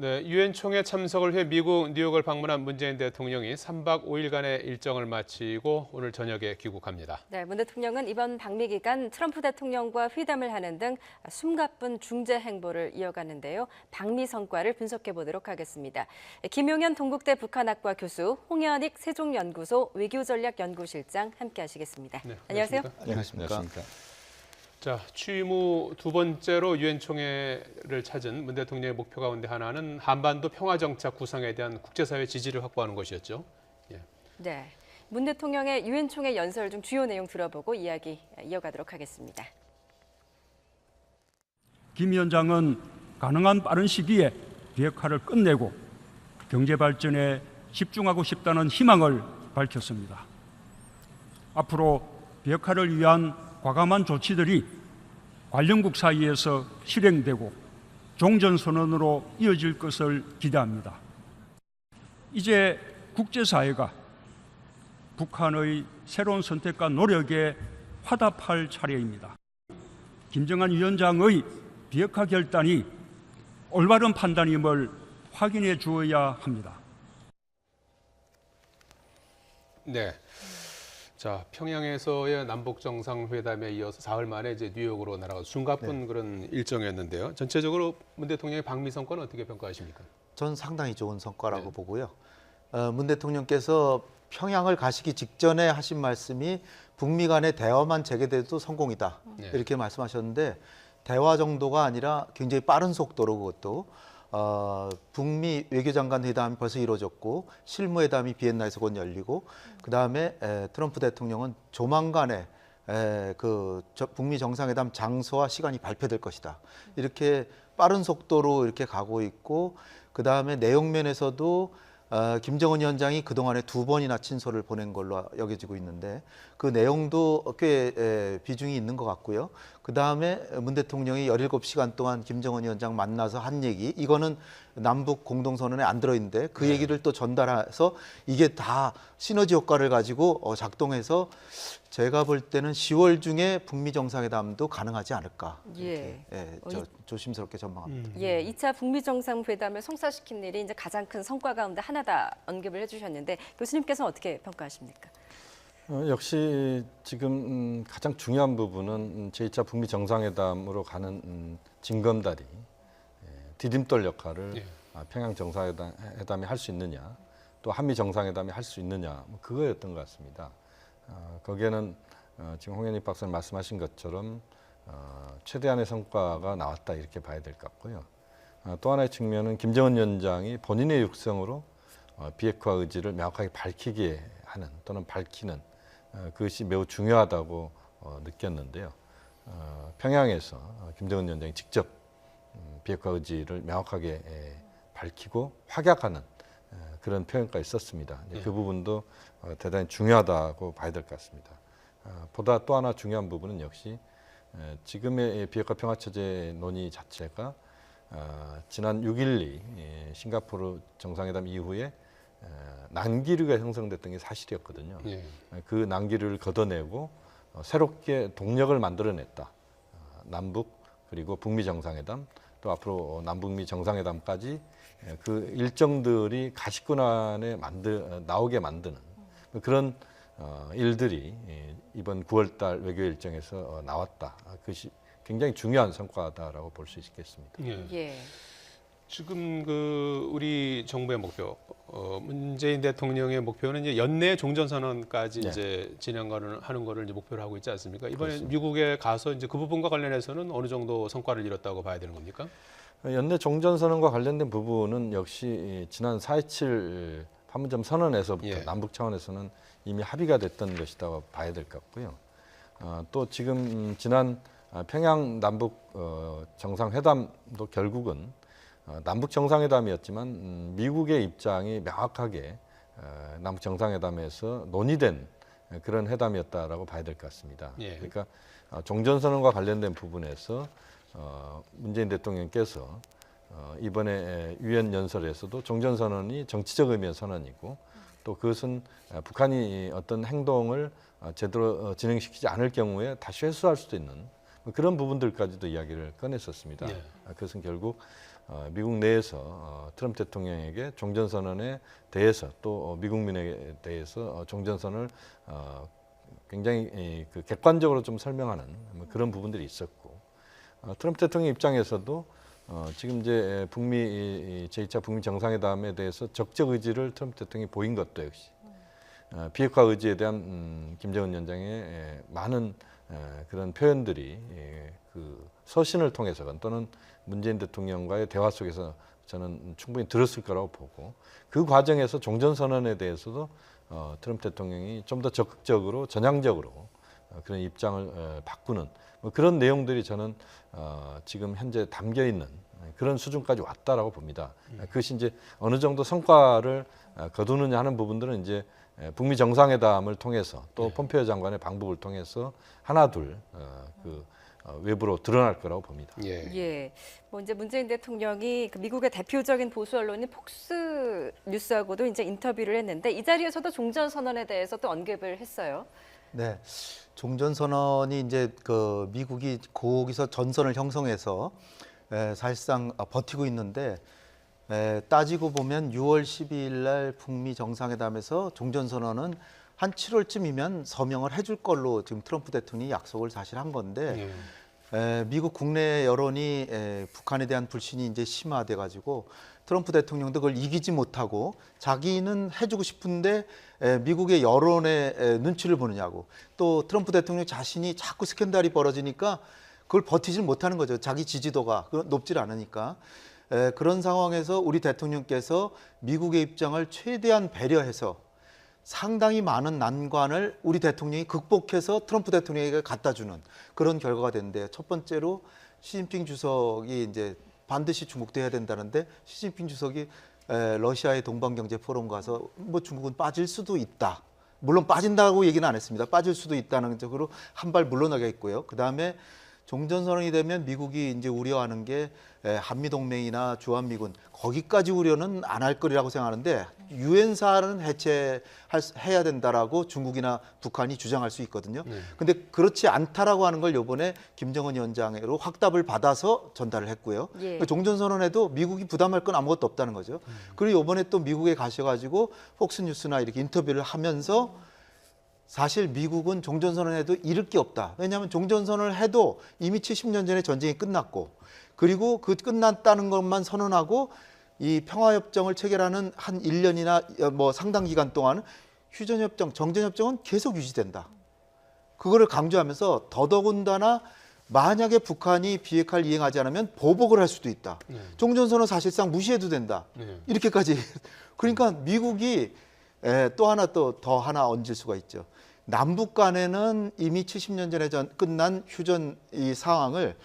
네, 유엔 총회 참석을 위해 미국 뉴욕을 방문한 문재인 대통령이 3박 5일간의 일정을 마치고 오늘 저녁에 귀국합니다. 네, 문 대통령은 이번 방미 기간 트럼프 대통령과 회담을 하는 등 숨가쁜 중재 행보를 이어갔는데요. 방미 성과를 분석해 보도록 하겠습니다. 김용현 동국대 북한학과 교수, 홍현익 세종연구소 외교전략연구실장 함께하시겠습니다. 네, 안녕하세요. 안녕하십니까? 자, 취임 후 두 번째로 유엔 총회를 찾은 문 대통령의 목표 가운데 하나는 한반도 평화 정착 구상에 대한 국제사회 지지를 확보하는 것이었죠. 네, 문 대통령의 유엔 총회 연설 중 주요 내용 들어보고 이야기 이어가도록 하겠습니다. 김 위원장은 가능한 빠른 시기에 비핵화를 끝내고 경제 발전에 집중하고 싶다는 희망을 밝혔습니다. 앞으로 비핵화를 위한 과감한 조치들이 관련국 사이에서 실행되고 종전선언으로 이어질 것을 기대합니다. 이제 국제사회가 북한의 새로운 선택과 노력에 화답할 차례입니다. 김정한 위원장의 비핵화 결단이 올바른 판단임을 확인해 주어야 합니다. 네. 자, 평양에서의 남북 정상회담에 이어서 사흘 만에 이제 뉴욕으로 날아가 숨가쁜 그런 일정이었는데요. 전체적으로 문 대통령의 방미 성과는 어떻게 평가하십니까? 전 상당히 좋은 성과라고 네. 보고요. 어, 문 대통령께서 평양을 가시기 직전에 하신 말씀이 북미 간의 대화만 재개돼도 성공이다 네. 이렇게 말씀하셨는데 대화 정도가 아니라 굉장히 빠른 속도로 그것도 어, 북미 외교장관 회담이 벌써 이루어졌고 실무회담이 비엔나에서 곧 열리고 그 다음에 트럼프 대통령은 조만간에 에, 그 저- 북미 정상회담 장소와 시간이 발표될 것이다. 이렇게 빠른 속도로 이렇게 가고 있고 그 다음에 내용 면에서도 어, 김정은 위원장이 그 동안에 두 번이나 친서를 보낸 걸로 여겨지고 있는데 그 내용도 꽤 에, 비중이 있는 것 같고요. 그 다음에 문 대통령이 17시간 동안 김정은 위원장 만나서 한 얘기. 이거는 남북 공동선언에 안 들어있는데 그 얘기를 또 전달해서 이게 다 시너지 효과를 가지고 어, 작동해서 제가 볼 때는 10월 중에 북미 정상회담도 가능하지 않을까. 이렇게. 예, 저, 조심스럽게 전망합니다. 예, 2차 북미 정상회담을 성사시킨 일이 이제 가장 큰 성과 가운데 하나다 언급을 해주셨는데 교수님께서는 어떻게 평가하십니까? 어, 역시 지금 음, 가장 중요한 부분은 음, 제2차 북미 정상회담으로 가는 음, 징검다리, 예, 디딤돌 역할을 예. 아, 평양 정상회담이 할 수 있느냐, 또 한미 정상회담이 할 수 있느냐, 뭐 그거였던 것 같습니다. 어, 거기에는 어, 지금 홍현익 박사님 말씀하신 것처럼 어, 최대한의 성과가 나왔다 이렇게 봐야 될 것 같고요. 어, 또 하나의 측면은 김정은 위원장이 본인의 육성으로 어, 비핵화 의지를 명확하게 밝히게 하는 또는 밝히는 어, 그것이 매우 중요하다고 어, 느꼈는데요. 어, 평양에서 어, 김정은 위원장이 직접 음, 비핵화 의지를 명확하게 에, 밝히고 확약하는 에, 그런 표현까지 썼습니다. 이제 그 부분도 어, 대단히 중요하다고 봐야 될 것 같습니다. 어, 보다 또 하나 중요한 부분은 역시 에, 지금의 이 비핵화 평화 체제 논의 자체가 어, 지난 6.12 예, 싱가포르 정상회담 이후에 에, 난기류가 형성됐던 게 사실이었거든요. 예. 그 난기류를 걷어내고 어, 새롭게 동력을 만들어냈다. 어, 남북 그리고 북미 정상회담 또 앞으로 남북미 정상회담까지 예, 그 일정들이 가시권안에 만들 어, 나오게 만드는 그런 어, 일들이 예, 이번 9월달 외교 일정에서 어, 나왔다. 아, 그것이 굉장히 중요한 성과다라고 볼 수 있겠습니다. 예. 예. 지금 그 우리 정부의 목표, 어, 문재인 대통령의 목표는 이제 연내 종전 선언까지 네. 이제 진행하는 하는 거를 이제 목표로 하고 있지 않습니까? 이번에 미국에 가서 이제 그 부분과 관련해서는 어느 정도 성과를 이뤘다고 봐야 되는 겁니까? 연내 종전 선언과 관련된 부분은 역시 이 지난 4.27 판문점 선언에서부터 예. 남북 차원에서는 이미 합의가 됐던 것이라고 봐야 될 것 같고요. 어, 또 지금 음, 지난 아, 평양 남북 어, 정상회담도 결국은 어, 남북 정상회담이었지만 음, 미국의 입장이 명확하게 어, 남북 정상회담에서 논의된 그런 회담이었다라고 봐야 될 것 같습니다. 예. 그러니까 어, 종전선언과 관련된 부분에서 어, 문재인 대통령께서 어, 이번에 유엔 연설에서도 종전선언이 정치적 의미의 선언이고 또 그것은 어, 북한이 어떤 행동을 어, 제대로 어, 진행시키지 않을 경우에 다시 회수할 수도 있는 뭐 그런 부분들까지도 이야기를 꺼냈었습니다. 예. 아, 그것은 결국 어, 미국 내에서 어, 트럼프 대통령에게 종전선언에 대해서 또 어, 미국민에 대해서 어, 종전선언을 어, 굉장히 이, 그 객관적으로 좀 설명하는 뭐 그런 부분들이 있었고 어, 트럼프 대통령 입장에서도 어, 지금 이제 북미 이, 이 제2차 북미 정상회담에 대해서 적적 의지를 트럼프 대통령이 보인 것도 역시 어, 비핵화 의지에 대한 음, 김정은 위원장의 에, 많은 에, 그런 표현들이 예, 그 서신을 통해서건 또는 문재인 대통령과의 대화 속에서 저는 충분히 들었을 거라고 보고 그 과정에서 종전선언에 대해서도 어, 트럼프 대통령이 좀 더 적극적으로 전향적으로 어, 그런 입장을 어, 바꾸는 뭐 그런 내용들이 저는 어, 지금 현재 담겨 있는 그런 수준까지 왔다라고 봅니다. 그것이 이제 어느 정도 성과를 어, 거두느냐 하는 부분들은 이제 에, 북미 정상회담을 통해서 또 폼페이오 장관의 방법을 통해서 하나 둘 어, 그, 어, 외부로 드러날 거라고 봅니다. 예. 예. 뭐 이제 문재인 대통령이 그 미국의 대표적인 보수 언론인 폭스 뉴스하고도 이제 인터뷰를 했는데 이 자리에서도 종전 선언에 대해서 또 언급을 했어요. 네. 종전 선언이 이제 그 미국이 거기서 전선을 형성해서 에, 사실상 아, 버티고 있는데 에, 따지고 보면 6월 12일 날 북미 정상회담에서 종전 선언은 한 7월쯤이면 서명을 해줄 걸로 지금 트럼프 대통령이 약속을 사실 한 건데 예. 에, 미국 국내 여론이 에, 북한에 대한 불신이 이제 심화돼 가지고 트럼프 대통령도 그걸 이기지 못하고 자기는 해주고 싶은데 에, 미국의 여론의 에, 눈치를 보느냐고 또 트럼프 대통령 자신이 자꾸 스캔들이 벌어지니까 그걸 버티질 못하는 거죠. 자기 지지도가 그- 높질 않으니까. 에, 그런 상황에서 우리 대통령께서 미국의 입장을 최대한 배려해서 상당히 많은 난관을 우리 대통령이 극복해서 트럼프 대통령에게 갖다 주는 그런 결과가 됐는데 첫 번째로 시진핑 주석이 이제 반드시 해야 된다는데 시진핑 주석이 에, 러시아의 동방경제 포럼 가서 뭐 중국은 빠질 수도 있다. 물론 빠진다고 얘기는 안 했습니다. 빠질 수도 있다는 쪽으로 한 발 물러나게 했고요. 그 다음에 종전 선언이 되면 미국이 이제 우려하는 게 에, 한미 동맹이나 주한미군 거기까지 우려는 안 할 거리라고 생각하는데 유엔사는 해체할 수- 해야 된다라고 중국이나 북한이 주장할 수 있거든요. 근데 그렇지 않다라고 하는 걸 요번에 김정은 위원장으로 확답을 받아서 전달을 했고요. 예. 그러니까 종전 선언에도 미국이 부담할 건 아무것도 없다는 거죠. 그리고 요번에 또 미국에 가셔 가지고 폭스 뉴스나 이렇게 인터뷰를 하면서 사실 미국은 종전선언 해도 잃을 게 없다. 왜냐하면 종전선언을 해도 이미 70년 전에 전쟁이 끝났고 그리고 그 끝났다는 것만 선언하고 이 평화협정을 체결하는 한 1년이나 뭐 상당 기간 동안 휴전협정, 정전협정은 계속 유지된다. 그거를 강조하면서 더더군다나 만약에 북한이 비핵화를 이행하지 않으면 보복을 할 수도 있다. 종전선언 사실상 무시해도 된다. 네. 이렇게까지. 그러니까 미국이 에, 또 하나 또 더 하나 얹을 수가 있죠. 남북 간에는 이미 70년 전에 전, 끝난 휴전 이 상황을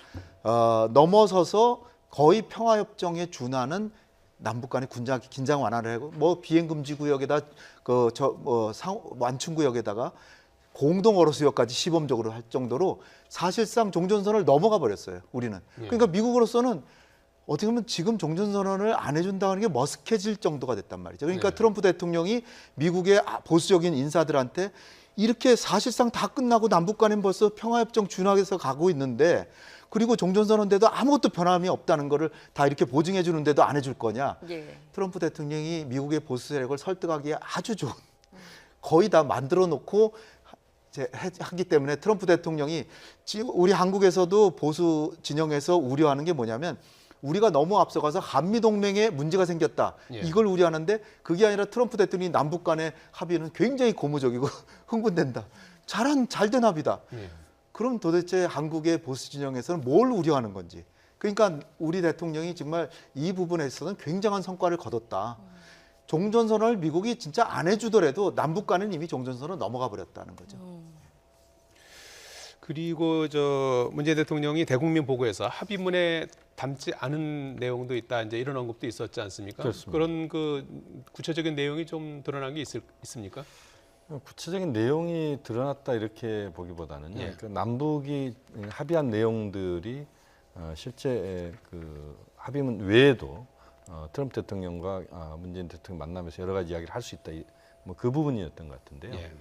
어, 넘어서서 거의 평화협정에 준하는 남북 간의 군장 긴장 완화를 하고 뭐 비행 금지 구역에다 그저뭐 완충 구역에다가 공동 어로수역까지 시범적으로 할 정도로 사실상 종전선을 넘어가 버렸어요. 우리는. 그러니까 미국으로서는 어떻게 보면 지금 종전선언을 안 해준다는 게 머쓱해질 정도가 됐단 말이죠. 그러니까 네. 트럼프 대통령이 미국의 아, 보수적인 인사들한테 이렇게 사실상 다 끝나고 남북 간엔 벌써 평화협정 준하에서 가고 있는데 그리고 종전선언돼도 아무것도 변함이 없다는 거를 다 이렇게 보증해 주는데도 안 해줄 거냐. 예. 트럼프 대통령이 미국의 보수 세력을 설득하기에 아주 좋은 거의 다 만들어 놓고 하기 때문에 트럼프 대통령이 지금 우리 한국에서도 보수 진영에서 우려하는 게 뭐냐면 우리가 너무 앞서가서 한미 동맹에 문제가 생겼다. 예. 이걸 우려하는데 그게 아니라 트럼프 대통령이 남북 간의 합의는 굉장히 고무적이고 흥분된다. 잘한 잘된 합의다. 예. 그럼 도대체 한국의 보수 진영에서는 뭘 우려하는 건지. 그러니까 우리 대통령이 정말 이 부분에 있어서는 굉장한 성과를 거뒀다. 종전선언을 미국이 진짜 안 해주더라도 남북 간은 이미 종전선언 넘어가 버렸다는 거죠. 그리고 저 문재인 대통령이 대국민 보고에서 합의문에 담지 않은 내용도 있다 이제 이런 언급도 있었지 않습니까? 그렇습니다. 런그 구체적인 내용이 좀 드러난 게 있을, 있습니까? 구체적인 내용이 드러났다 이렇게 보기보다는요. 예. 그 남북이 합의한 내용들이 어, 실제 그 합의문 외에도 어, 트럼프 대통령과 아, 문재인 대통령 만나면서 여러 가지 이야기를 할 수 있다. 뭐 그 부분이었던 것 같은데요. 예.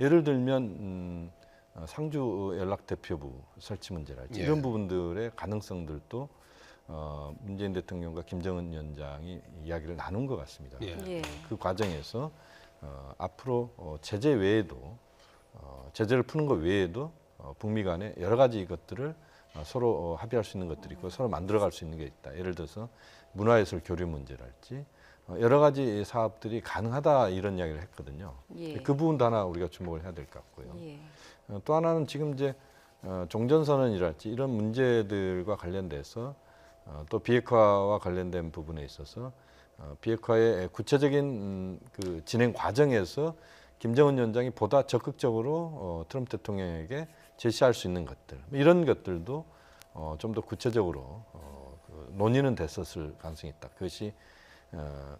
예를 들면 음, 어, 상주 연락 대표부 설치 문제랄지 예. 이런 부분들의 가능성들도 어, 문재인 대통령과 김정은 위원장이 이야기를 나눈 것 같습니다. 예. 예. 그 과정에서 어, 앞으로 어, 제재 외에도 어, 제재를 푸는 것 외에도 어, 북미 간에 여러 가지 것들을 어, 서로 어, 합의할 수 있는 것들이 있고 서로 만들어갈 수 있는 게 있다. 예를 들어서 문화예술 교류 문제랄지 어, 여러 가지 사업들이 가능하다 이런 이야기를 했거든요. 예. 그 부분도 하나 우리가 주목을 해야 될 것 같고요. 예. 어, 또 하나는 지금 이제 어, 종전선언이랄지 이런 문제들과 관련돼서 어, 또 비핵화와 관련된 부분에 있어서 어, 비핵화의 구체적인 음, 그 진행 과정에서 김정은 위원장이 보다 적극적으로 어, 트럼프 대통령에게 제시할 수 있는 것들 이런 것들도 어, 좀더 구체적으로 어, 그 논의는 됐었을 가능성이 있다. 그것이 어,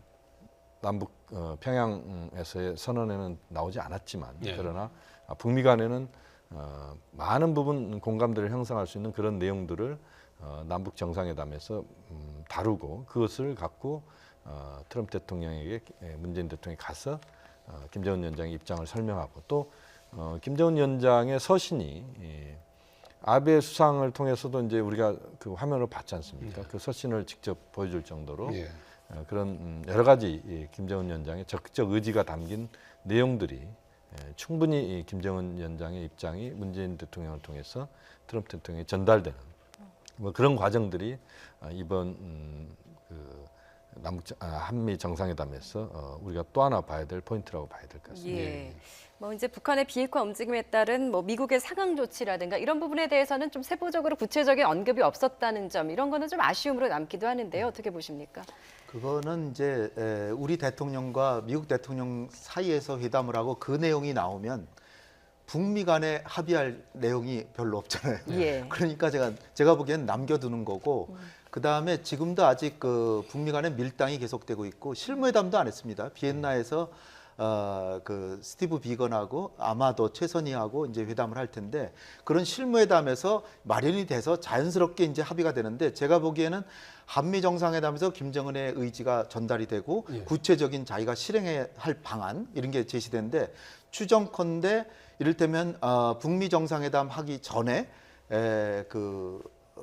남북 어, 평양에서의 선언에는 나오지 않았지만 예. 그러나 아, 북미 간에는 어, 많은 부분 공감대를 형성할 수 있는 그런 내용들을 어, 남북 정상회담에서 음, 다루고 그것을 갖고 어, 트럼프 대통령에게 에, 문재인 대통령이 가서 어, 김정은 위원장의 입장을 설명하고 또 어, 김정은 위원장의 서신이 예, 아베 수상을 통해서도 이제 우리가 그 화면을 봤지 않습니까? 그 서신을 직접 보여줄 정도로 예. 어, 그런 음, 여러 가지 이 김정은 위원장의 적극적 의지가 담긴 내용들이 예, 충분히 이 김정은 위원장의 입장이 문재인 대통령을 통해서 트럼프 대통령에 전달되는 뭐 그런 과정들이 아, 이번 음, 그 남북 정- 아, 한미 정상회담에서 어, 우리가 또 하나 봐야 될 포인트라고 봐야 될 것 같습니다. 예. 뭐 이제 북한의 비핵화 움직임에 따른 뭐 미국의 상황 조치라든가 이런 부분에 대해서는 좀 세부적으로 구체적인 언급이 없었다는 점 이런 거는 좀 아쉬움으로 남기도 하는데요. 어떻게 보십니까? 그거는 이제 에, 우리 대통령과 미국 대통령 사이에서 회담을 하고 그 내용이 나오면 북미 간에 합의할 내용이 별로 없잖아요. 예. 그러니까 제가 제가 보기엔 남겨두는 거고 그 다음에 지금도 아직 그 북미 간의 밀당이 계속되고 있고 실무회담도 안 했습니다. 비엔나에서 어 그 스티브 비건하고 아마도 최선희하고 이제 회담을 할 텐데 그런 실무회담에서 마련이 돼서 자연스럽게 이제 합의가 되는데 제가 보기에는 한미 정상회담에서 김정은의 의지가 전달이 되고 예. 구체적인 자기가 실행해야 할 방안 이런 게 제시되는데 추정컨대 이를테면 어, 북미 정상회담 하기 전에 에, 그 어,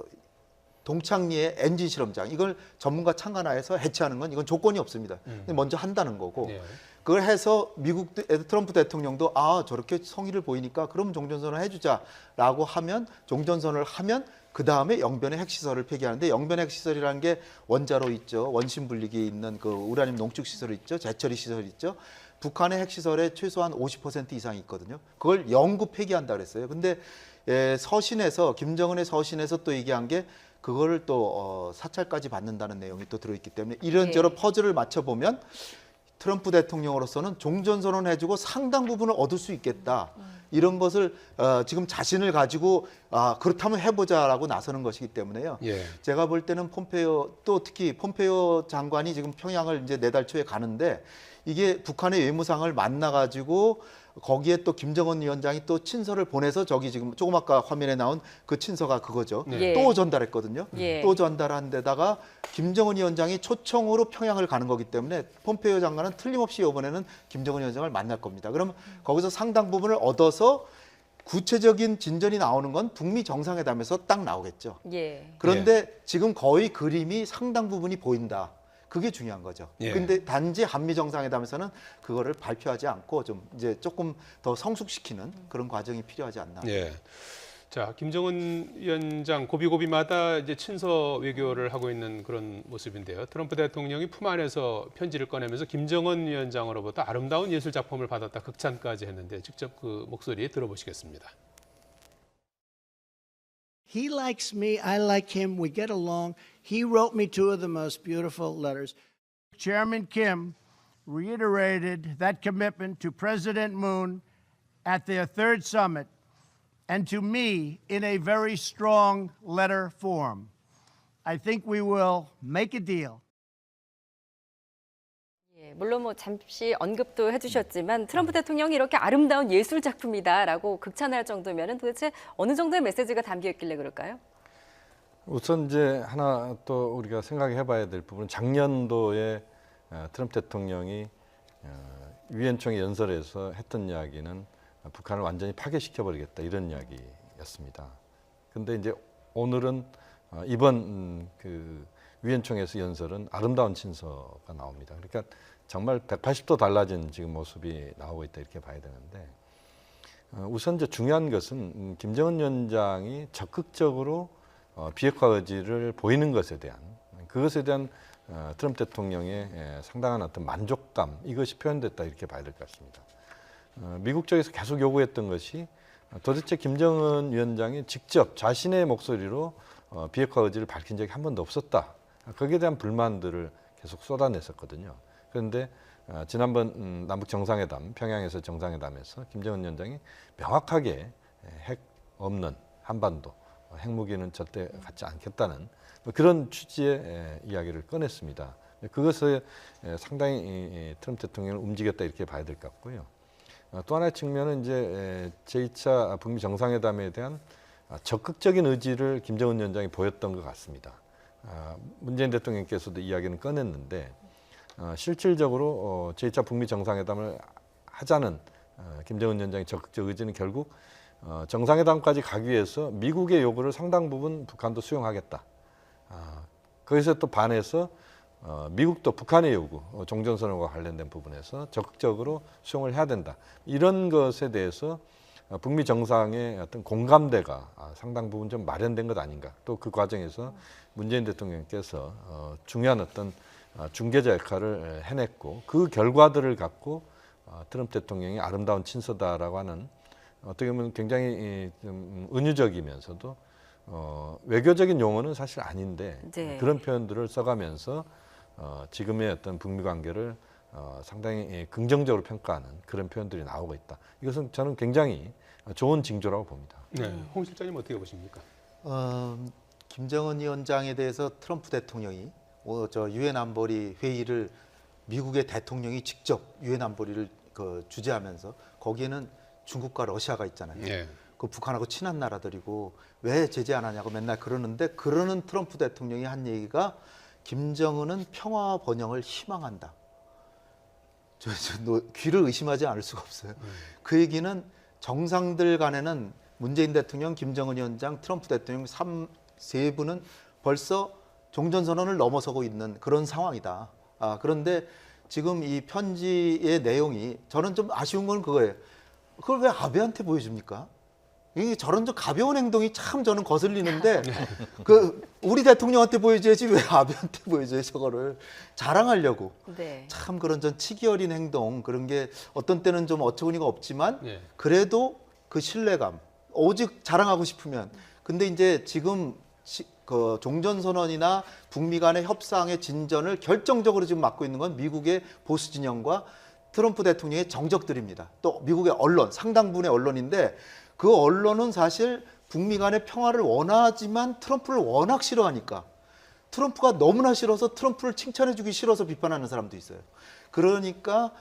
동창리의 엔진 실험장 이걸 전문가 참관하에서 해체하는 건 이건 조건이 없습니다. 먼저 한다는 거고. 예. 그걸 해서 미국 대- 트럼프 대통령도 아 저렇게 성의를 보이니까 그럼 종전선언 해주자라고 하면 종전선언을 하면 그 다음에 영변의 핵시설을 폐기하는데 영변의 핵시설이라는 게 원자로 있죠. 원심 분리기에 있는 그 우라늄 농축 시설 있죠. 재처리 시설 있죠 북한의 핵시설에 최소한 50% 이상이 있거든요 그걸 영구 폐기한다 그랬어요 근데 예, 서신에서 김정은의 서신에서 또 얘기한 게 그거를 또 어, 사찰까지 받는다는 내용이 또 들어있기 때문에 이런저런 네. 퍼즐을 맞춰 보면 트럼프 대통령으로서는 종전선언 해주고 상당 부분을 얻을 수 있겠다. 이런 것을 어, 지금 자신을 가지고 아, 그렇다면 해보자라고 나서는 것이기 때문에요. 예. 제가 볼 때는 폼페이오 또 특히 폼페이오 장관이 지금 평양을 이제 내달 초에 가는데 이게 북한의 외무상을 만나 가지고 거기에 또 김정은 위원장이 또 친서를 보내서 저기 지금 조금 아까 화면에 나온 그 친서가 그거죠. 네. 또 전달했거든요. 예. 또 전달한 데다가 김정은 위원장이 초청으로 평양을 가는 거기 때문에 폼페이오 장관은 틀림없이 이번에는 김정은 위원장을 만날 겁니다. 그럼 거기서 상당 부분을 얻어서 구체적인 진전이 나오는 건 북미 정상회담에서 딱 나오겠죠. 예. 그런데 지금 거의 그림이 상당 부분이 보인다. 그게 중요한 거죠. 예. 근데 단지 한미 정상회담에서는 그거를 발표하지 않고 좀 이제 조금 더 성숙시키는 그런 과정이 필요하지 않나. 예. 자, 김정은 위원장 고비고비마다 이제 친서 외교를 하고 있는 그런 모습인데요. 트럼프 대통령이 품 안에서 편지를 꺼내면서 김정은 위원장으로부터 아름다운 예술 작품을 받았다 극찬까지 했는데 직접 그 목소리 들어보시겠습니다. He likes me. I like him. We get along. He wrote me two of the most beautiful letters. Chairman Kim reiterated that commitment to President Moon at their third summit and to me in a very strong letter form. I think we will make a deal. 예, 물론 뭐 잠시 언급도 해주셨지만 트럼프 대통령이 이렇게 아름다운 예술 작품이다라고 극찬할 정도면은 도대체 어느 정도의 메시지가 담겨 있길래 그럴까요? 우선 이제 하나 또 우리가 생각해 봐야 될 부분은 작년도에 어, 트럼프 대통령이 어, 유엔총회 연설에서 했던 이야기는 북한을 완전히 파괴시켜 버리겠다 이런 이야기였습니다. 근데 이제 오늘은 어, 이번 음, 그 위원총회에서 연설은 아름다운 친서가 나옵니다. 그러니까 정말 180도 달라진 지금 모습이 나오고 있다 이렇게 봐야 되는데 어, 우선 이제 중요한 것은 음, 김정은 위원장이 적극적으로 어, 비핵화 의지를 보이는 것에 대한 그것에 대한 어, 트럼프 대통령의 에, 상당한 어떤 만족감 이것이 표현됐다 이렇게 봐야 될 것 같습니다. 어, 미국 쪽에서 계속 요구했던 것이 어, 도대체 김정은 위원장이 직접 자신의 목소리로 어, 비핵화 의지를 밝힌 적이 한 번도 없었다. 거기에 대한 불만들을 계속 쏟아냈었거든요. 그런데 어, 지난번 음, 남북 정상회담, 평양에서 정상회담에서 김정은 위원장이 명확하게 에, 핵 없는 한반도, 어, 핵무기는 절대 갖지 않겠다는 뭐 그런 취지의 에, 이야기를 꺼냈습니다. 그것을 에, 상당히 트럼프 대통령을 움직였다 이렇게 봐야 될 것 같고요. 어, 또 하나의 측면은 이제 제2차 북미 정상회담에 대한 아, 적극적인 의지를 김정은 위원장이 보였던 것 같습니다. 아, 문재인 대통령께서도 이야기는 꺼냈는데 어, 실질적으로 어, 제2차 북미 정상회담을 하자는 어, 김정은 위원장의 적극적 의지는 결국 어, 정상회담까지 가기 위해서 미국의 요구를 상당 부분 북한도 수용하겠다. 아, 거기서 또 반해서 어, 미국도 북한의 요구, 어, 종전선언과 관련된 부분에서 적극적으로 수용을 해야 된다. 이런 것에 대해서 어, 북미 정상의 어떤 공감대가 아, 상당 부분 좀 마련된 것 아닌가. 또 그 과정에서 문재인 대통령께서 어, 중요한 어떤 어, 중개자 역할을 에, 해냈고 그 결과들을 갖고 어, 트럼프 대통령이 아름다운 친서다라고 하는 어떻게 보면 굉장히 이, 좀 은유적이면서도 어, 외교적인 용어는 사실 아닌데 네. 그런 표현들을 써가면서 어, 지금의 어떤 북미 관계를 어, 상당히 예, 긍정적으로 평가하는 그런 표현들이 나오고 있다. 이것은 저는 굉장히 좋은 징조라고 봅니다. 네, 홍 실장님 어떻게 보십니까? 어, 김정은 위원장에 대해서 트럼프 대통령이 어, 저 유엔 안보리 회의를 미국의 대통령이 직접 유엔 안보리를 그 주재하면서 거기에는 중국과 러시아가 있잖아요. 네. 그 북한하고 친한 나라들이고 왜 제재 안 하냐고 맨날 그러는데 그러는 트럼프 대통령이 한 얘기가 김정은은 평화 번영을 희망한다. 저, 저 너, 귀를 의심하지 않을 수가 없어요. 그 얘기는 정상들 간에는 문재인 대통령, 김정은 위원장, 트럼프 대통령 삼, 세 분은 벌써 종전선언을 넘어서고 있는 그런 상황이다. 아, 그런데 지금 이 편지의 내용이 저는 좀 아쉬운 건 그거예요. 그걸 왜 아베한테 보여줍니까? 이게 저런 좀 가벼운 행동이 참 저는 거슬리는데 그 우리 대통령한테 보여줘야지 왜 아베한테 보여줘요 저거를 자랑하려고 네. 참 그런 전 치기 어린 행동 그런 게 어떤 때는 좀 어처구니가 없지만 네. 그래도 그 신뢰감 오직 자랑하고 싶으면 근데 이제 지금 시- 그 종전 선언이나 북미 간의 협상의 진전을 결정적으로 지금 맡고 있는 건 미국의 보수 진영과 트럼프 대통령의 정적들입니다. 또 미국의 언론 상당 부분의 언론인데 그 언론은 사실 북미 간의 평화를 원하지만 트럼프를 워낙 싫어하니까 트럼프가 너무나 싫어서 트럼프를 칭찬해주기 싫어서 비판하는 사람도 있어요. 그러니까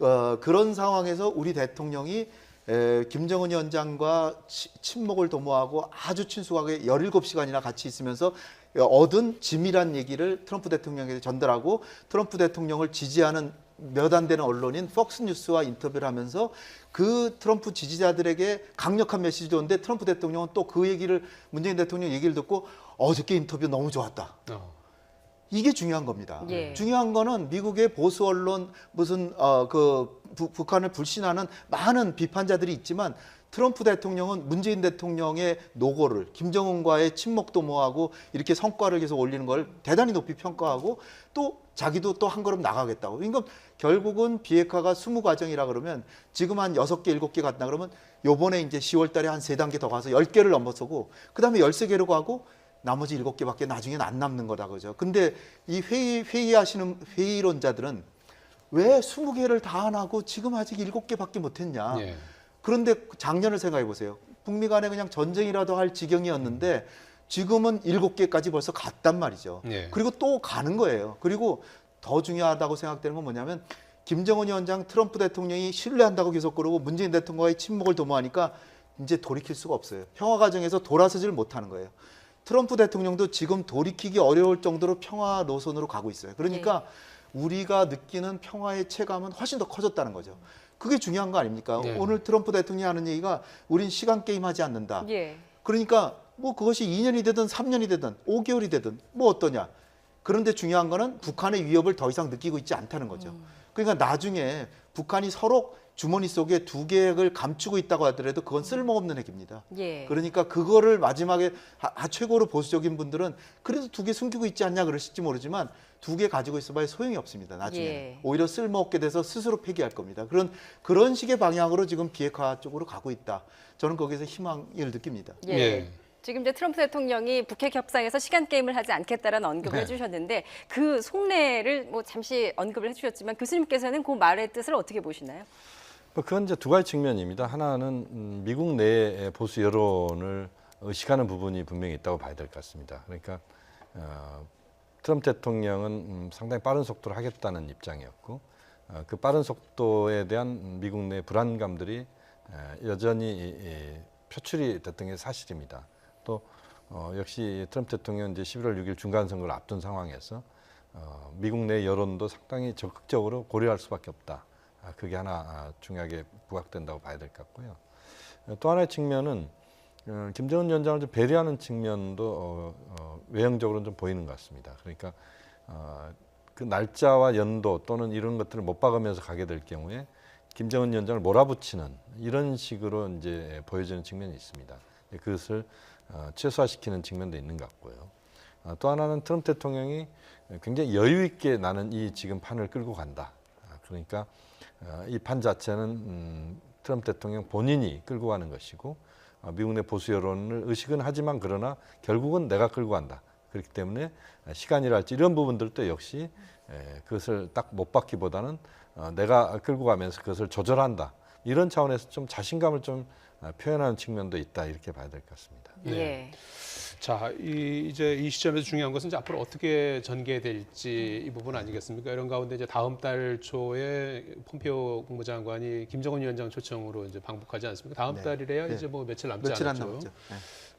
어, 그런 상황에서 우리 대통령이 에, 김정은 위원장과 치- 친목을 도모하고 아주 친숙하게 17시간이나 같이 있으면서 얻은 짐이란 얘기를 트럼프 대통령에게 전달하고 트럼프 대통령을 지지하는 몇 안 되는 언론인 폭스뉴스와 인터뷰를 하면서 그 트럼프 지지자들에게 강력한 메시지 줬는데 트럼프 대통령은 또 그 얘기를 문재인 대통령 얘기를 듣고 어저께 인터뷰 너무 좋았다. 어. 이게 중요한 겁니다. 예. 중요한 거는 미국의 보수 언론 무슨 어그 북한을 불신하는 많은 비판자들이 있지만 트럼프 대통령은 문재인 대통령의 노고를 김정은과의 친목 도 모하고 이렇게 성과를 계속 올리는 걸 대단히 높이 평가하고 또 자기도 또 한 걸음 나가겠다고. 그러니까 결국은 비핵화가 20과정이라 그러면 지금 한 여섯 개 일곱 개 갔다 그러면 요번에 이제 10월 달에 한세 단계 더 가서 열개를 넘어서고 그다음에 열세 개로 가고 나머지 일곱 개밖에 나중에는 안 남는 거다 그죠. 근데 이 회의 회의하시는 회의론자들은 왜 스무 개를 다 안 하고 지금 아직 일곱 개밖에 못 했냐. 예. 그런데 작년을 생각해 보세요. 북미 간에 그냥 전쟁이라도 할 지경이었는데 지금은 일곱 개까지 벌써 갔단 말이죠. 예. 그리고 또 가는 거예요. 그리고 더 중요하다고 생각되는 건 뭐냐면 김정은 위원장 트럼프 대통령이 신뢰한다고 계속 그러고 문재인 대통령과의 친목을 도모하니까 이제 돌이킬 수가 없어요. 평화 과정에서 돌아서지를 못하는 거예요. 트럼프 대통령도 지금 돌이키기 어려울 정도로 평화 노선으로 가고 있어요. 그러니까 우리가 느끼는 평화의 체감은 훨씬 더 커졌다는 거죠. 그게 중요한 거 아닙니까? 네. 오늘 트럼프 대통령이 하는 얘기가 우린 시간 게임 하지 않는다. 예. 그러니까 뭐 그것이 2년이 되든 3년이 되든 5개월이 되든 뭐 어떠냐. 그런데 중요한 거는 북한의 위협을 더 이상 느끼고 있지 않다는 거죠. 그러니까 나중에 북한이 서로 주머니 속에 두 개를 감추고 있다고 하더라도 그건 쓸모없는 핵입니다. 예. 그러니까 그거를 마지막에 하- 하- 최고로 보수적인 분들은 그래도 두 개 숨기고 있지 않냐 그러실지 모르지만 두 개 가지고 있어봐야 소용이 없습니다. 나중에 예. 오히려 쓸모없게 돼서 스스로 폐기할 겁니다. 그런 그런 식의 방향으로 지금 비핵화 쪽으로 가고 있다. 저는 거기서 희망을 느낍니다. 예. 예. 지금 이제 트럼프 대통령이 북핵 협상에서 시간 게임을 하지 않겠다라는 언급을 네. 해주셨는데 그 속내를 뭐 잠시 언급을 해주셨지만 교수님께서는 그 말의 뜻을 어떻게 보시나요? 뭐 그건 이제 두 가지 측면입니다. 하나는 음, 미국 내의 보수 여론을 의식하는 부분이 분명히 있다고 봐야 될 것 같습니다. 그러니까 어, 트럼프 대통령은 음, 상당히 빠른 속도로 하겠다는 입장이었고 어, 그 빠른 속도에 대한 미국 내 불안감들이 에, 여전히 이, 이, 표출이 됐던 게 사실입니다. 또 어, 역시 트럼프 대통령 이제 11월 6일 중간 선거를 앞둔 상황에서 어, 미국 내 여론도 상당히 적극적으로 고려할 수밖에 없다. 아, 그게 하나 아, 중요하게 부각된다고 봐야 될 것 같고요. 어, 또 하나의 측면은 어, 김정은 위원장을 좀 배려하는 측면도 어, 어, 외형적으로는 좀 보이는 것 같습니다. 그러니까 어, 그 날짜와 연도 또는 이런 것들을 못 박으면서 가게 될 경우에 김정은 위원장을 몰아붙이는 이런 식으로 이제 보여지는 측면이 있습니다. 그것을 어, 최소화시키는 측면도 있는 것 같고요. 어, 또 하나는 트럼프 대통령이 굉장히 여유 있게 나는 이 지금 판을 끌고 간다. 아, 그러니까 이 판 자체는 음, 트럼프 대통령 본인이 끌고 가는 것이고 어, 미국 내 보수 여론을 의식은 하지만 그러나 결국은 내가 끌고 간다. 그렇기 때문에 시간이랄지 이런 부분들도 역시 에, 그것을 딱 못 받기보다는 어, 내가 끌고 가면서 그것을 조절한다. 이런 차원에서 좀 자신감을 좀 어, 표현하는 측면도 있다 이렇게 봐야 될 것 같습니다. 네. 예. 자, 이, 이제 이 시점에서 중요한 것은 이제 앞으로 어떻게 전개될지 이 부분 아니겠습니까? 이런 가운데 이제 다음 달 초에 폼페오 국무장관이 김정은 위원장 초청으로 이제 방북하지 않습니까? 다음 네. 달이래야 네. 이제 뭐 며칠 남지 며칠 안 않았죠. 남았죠. 네.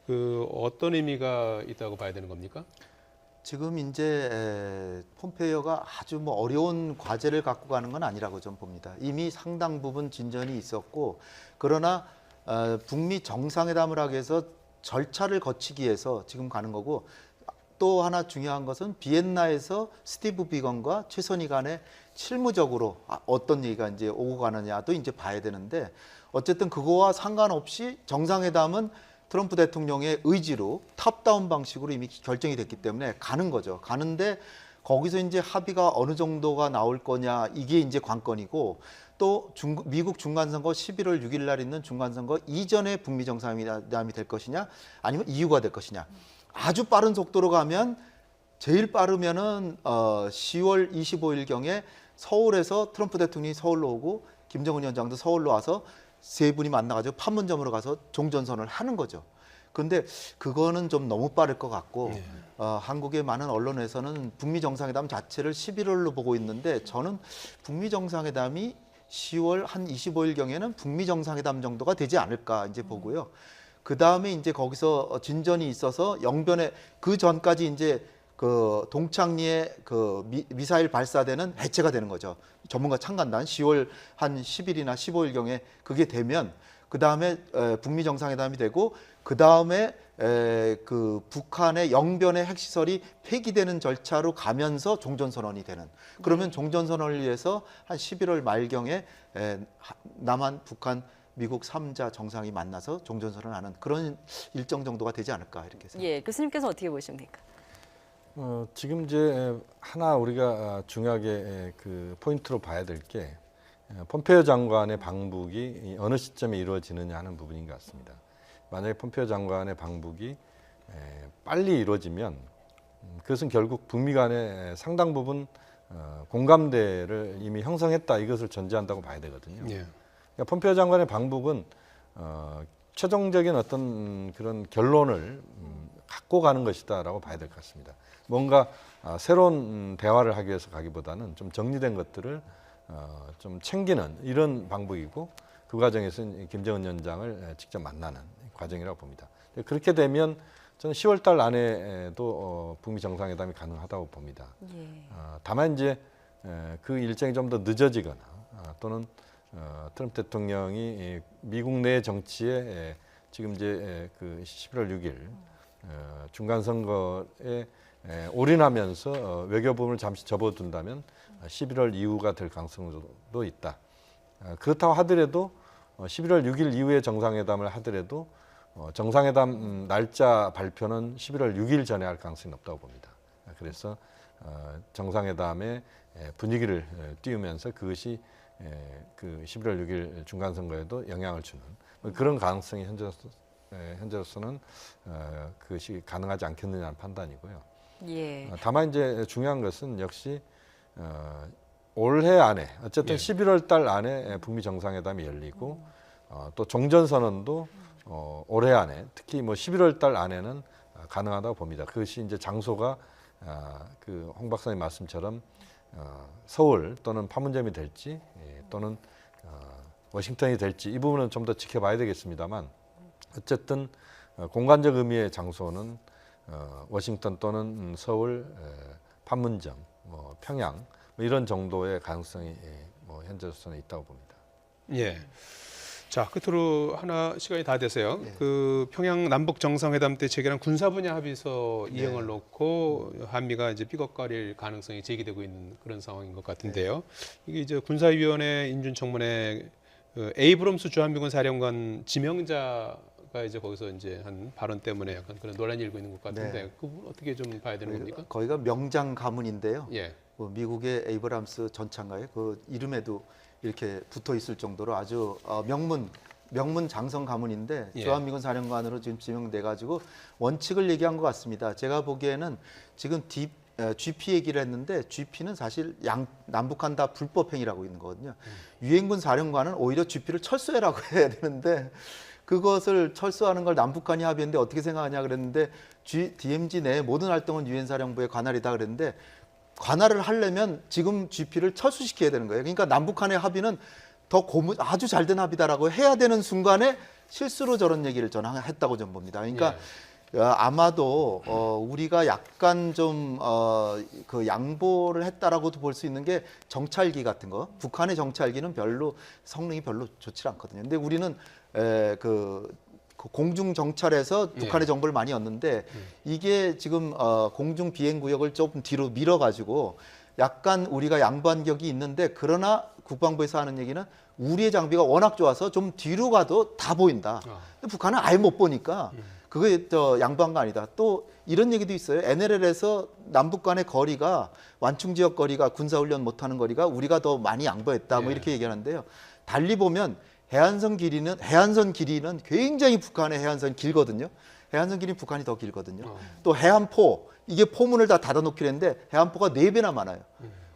그 어떤 의미가 있다고 봐야 되는 겁니까? 지금 이제 에, 폼페이오가 아주 뭐 어려운 과제를 갖고 가는 건 아니라고 좀 봅니다. 이미 상당 부분 진전이 있었고 그러나 어, 북미 정상회담을 하기 위해서 절차를 거치기 위해서 지금 가는 거고 또 하나 중요한 것은 비엔나에서 스티브 비건과 최선희 간에 실무적으로 아, 어떤 얘기가 이제 오고 가느냐도 이제 봐야 되는데 어쨌든 그거와 상관없이 정상회담은 트럼프 대통령의 의지로 탑다운 방식으로 이미 결정이 됐기 때문에 가는 거죠. 가는데 거기서 이제 합의가 어느 정도가 나올 거냐 이게 이제 관건이고 또 중, 미국 중간선거 11월 6일 날 있는 중간선거 이전에 북미 정상회담이 될 것이냐? 아니면 이유가 될 것이냐? 아주 빠른 속도로 가면 제일 빠르면은 어 10월 25일 경에 서울에서 트럼프 대통령이 서울로 오고 김정은 위원장도 서울로 와서 세 분이 만나가지고 판문점으로 가서 종전선을 하는 거죠. 그런데 그거는 좀 너무 빠를 것 같고 어, 한국의 많은 언론에서는 북미 정상회담 자체를 11월로 보고 있는데 저는 북미 정상회담이 10월 한 25일 경에는 북미 정상회담 정도가 되지 않을까 이제 보고요. 그 다음에 이제 거기서 진전이 있어서 영변에 그 전까지 이제 그 동창리에 그 미, 미사일 발사되는 해체가 되는 거죠. 전문가 참관단 10월 한 10일이나 15일 경에 그게 되면 그 다음에 북미 정상회담이 되고 그 다음에 그 북한의 영변의 핵시설이 폐기되는 절차로 가면서 종전선언이 되는 그러면 종전선언을 위해서 한 11월 말경에 에, 하- 남한, 북한, 미국 3자 정상이 만나서 종전선언하는 그런 일정 정도가 되지 않을까 이렇게 생각합니다. 예. 교수님께서 어떻게 보십니까? 어, 지금 이제 하나 우리가 아, 중요하게 그 포인트로 봐야 될 게 폼페이오 장관의 방북이 이 어느 시점에 이루어지느냐 하는 부분인 것 같습니다. 만약에 폼페이오 장관의 방북이 에, 빨리 이루어지면 음, 그것은 결국 북미 간의 상당 부분 어, 공감대를 이미 형성했다 이것을 전제한다고 봐야 되거든요. 예. 그러니까 폼페이오 장관의 방북은 어, 최종적인 어떤 그런 결론을 음, 갖고 가는 것이다라고 봐야 될 것 같습니다. 뭔가 아, 새로운 음, 대화를 하기 위해서 가기보다는 좀 정리된 것들을 어, 좀 챙기는 이런 방법이고 그 과정에서 는 김정은 위원장을 에, 직접 만나는 과정이라고 봅니다. 그렇게 되면 저는 10월 달 안에도 어, 북미 정상회담이 가능하다고 봅니다. 예. 어, 다만 이제 에, 그 일정이 좀 더 늦어지거나 어, 또는 어, 트럼프 대통령이 이 미국 내 정치에 에, 지금 이제 에, 그 11월 6일 어, 중간 선거에 에, 올인하면서 어, 외교 부분을 잠시 접어둔다면 11월 이후가 될 가능성도 있다. 어, 그렇다고 하더라도 어, 11월 6일 이후에 정상회담을 하더라도 어, 정상회담 음, 날짜 발표는 11월 6일 전에 할 가능성이 높다고 봅니다. 아, 그래서 어, 정상회담의 에, 분위기를 에, 띄우면서 그것이 에, 그 11월 6일 중간 선거에도 영향을 주는 뭐 그런 가능성이 현재로서는 어, 그것이 가능하지 않겠느냐는 판단이고요. 예. 어, 다만 이제 중요한 것은 역시 어, 올해 안에 어쨌든 예. 11월 달 안에 북미 정상회담이 열리고 어, 또 종전 선언도 어, 올해 안에 특히 뭐 11월 달 안에는 어, 가능하다고 봅니다. 그것이 이제 장소가 아, 그홍 박사님 말씀처럼 어, 서울 또는 판문점이 될지 예, 또는 어, 워싱턴이 될지 이 부분은 좀 더 지켜봐야 되겠습니다만 어쨌든 어, 공간적 의미의 장소는 어, 워싱턴 또는 음, 서울, 에, 판문점, 뭐 평양 뭐 이런 정도의 가능성이 예, 뭐 현재로서는 있다고 봅니다. 예. 자, 끝으로 하나 시간이 다 돼서요. 예. 그 평양 남북 정상회담 때 체결한 군사 분야 합의서 네. 이행을 놓고 한미가 이제 삐걱거릴 가능성이 제기되고 있는 그런 상황인 것 같은데요. 이게 이제 군사위원회 인준청문회 그 에이브럼스 주한미군 사령관 지명자 가 이제 거기서 이제 한 발언 때문에 약간 그런 논란이 일고 있는 것 같은데 네. 그 어떻게 좀 봐야 되는 겁니까? 거기가 명장 가문인데요. 예. 뭐 미국의 에이브람스 전차인가요? 그 이름에도 이렇게 붙어 있을 정도로 아주 어, 명문 명문 장성 가문인데 예. 주한미군 사령관으로 지금 지명돼 가지고 원칙을 얘기한 것 같습니다. 제가 보기에는 지금 에, GP 얘기를 했는데 GP는 사실 양 남북한 다 불법 행위라고 있는 거거든요. 유엔군 사령관은 오히려 GP를 철수해라고 해야 되는데 그것을 철수하는 걸 남북한이 합의했는데 어떻게 생각하냐 그랬는데 G, DMZ 내 모든 활동은 유엔 사령부의 관할이다 그랬는데 관할을 하려면 지금 GP를 철수시켜야 되는 거예요. 그러니까 남북한의 합의는 더 고무 아주 잘 된 합의다라고 해야 되는 순간에 실수로 저런 얘기를 저는 했다고 좀 봅니다. 그러니까 어, 아마도 어, 우리가 약간 좀 어, 그 양보를 했다라고도 볼 수 있는 게 정찰기 같은 거. 북한의 정찰기는 별로 성능이 별로 좋지 않거든요. 근데 우리는 에, 그, 그 공중 정찰에서 예. 북한의 정보를 많이 얻는데 이게 지금 어, 공중 비행 구역을 조금 뒤로 밀어 가지고 약간 우리가 양보한 격이 있는데 그러나 국방부에서 하는 얘기는 우리의 장비가 워낙 좋아서 좀 뒤로 가도 다 보인다. 아. 근데 북한은 아예 못 보니까 그게 저 양보한 거 아니다. 또 이런 얘기도 있어요. NLL에서 남북 간의 거리가 완충 지역 거리가 군사 훈련 못 하는 거리가 우리가 더 많이 양보했다. 뭐 예. 이렇게 얘기하는데요. 달리 보면 해안선 길이는 해안선 길이는 굉장히 북한의 해안선 길거든요. 해안선 길이는 북한이 더 길거든요. 어. 또 해안포 이게 포문을 다 닫아 놓기로 했는데 해안포가 네 배나 많아요.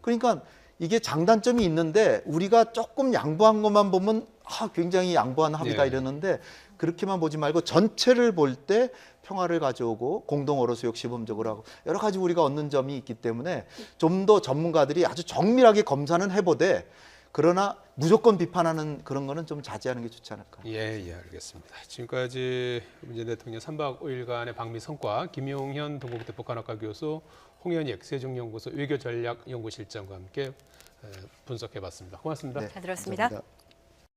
그러니까 이게 장단점이 있는데 우리가 조금 양보한 것만 보면 아, 굉장히 양보한 합의다 예. 이러는데 그렇게만 보지 말고 전체를 볼 때 평화를 가져오고 공동 어로 수역 시범적으로 하고 여러 가지 우리가 얻는 점이 있기 때문에 좀 더 전문가들이 아주 정밀하게 검사는 해보되 그러나 무조건 비판하는 그런 거는 좀 자제하는 게 좋지 않을까. 예, 예, 알겠습니다. 지금까지 문재인 대통령 3박 5일간의 방미 성과 김용현 동국대 북한학과 교수, 홍현익 세종연구소 외교전략연구실장과 함께 에, 분석해봤습니다. 고맙습니다. 네, 잘 들었습니다. 감사합니다.